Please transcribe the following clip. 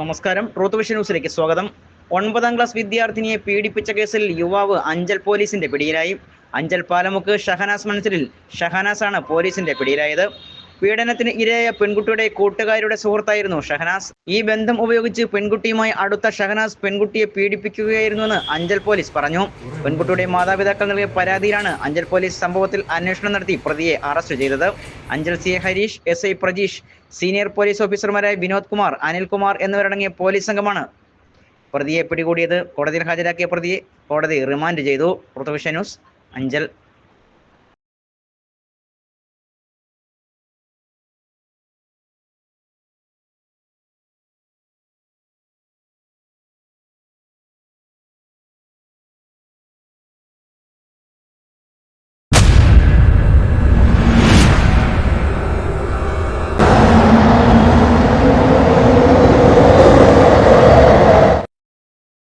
നമസ്കാരം. Truth vision ന്യൂസിലേക്ക് സ്വാഗതം. ഒൻപതാം ക്ലാസ് വിദ്യാർത്ഥിനിയെ പീഡിപ്പിച്ച കേസിൽ യുവാവ് അഞ്ചൽ പോലീസിന്റെ പിടിയിലായി. അഞ്ചൽ പാലമുക്ക് ഷഹനാസ് മൻസലിൽ ഷഹനാസ് ആണ് പോലീസിന്റെ പിടിയിലായത്. പീഡനത്തിന് ഇരയായ പെൺകുട്ടിയുടെ കൂട്ടുകാരുടെ സുഹൃത്തായിരുന്നു ഷഹനാസ്. ഈ ബന്ധം ഉപയോഗിച്ച് പെൺകുട്ടിയുമായി അടുത്ത ഷഹനാസ് പെൺകുട്ടിയെ പീഡിപ്പിക്കുകയായിരുന്നുവെന്ന് അഞ്ചൽ പോലീസ് പറഞ്ഞു. പെൺകുട്ടിയുടെ മാതാപിതാക്കൾ നൽകിയ പരാതിയിലാണ് അഞ്ചൽ പോലീസ് സംഭവത്തിൽ അന്വേഷണം നടത്തി പ്രതിയെ അറസ്റ്റ് ചെയ്തത്. Anchal C Harish S I Prajeesh senior police ഓഫീസർമാരായ വിനോദ് കുമാർ അനിൽകുമാർ എന്നിവരടങ്ങിയ പോലീസ് സംഘമാണ് പ്രതിയെ പിടികൂടിയത്. കോടതിയിൽ ഹാജരാക്കിയ പ്രതിയെ കോടതി റിമാൻഡ് ചെയ്തു. പൃഥ്വിഷ ന്യൂസ് അഞ്ചൽ.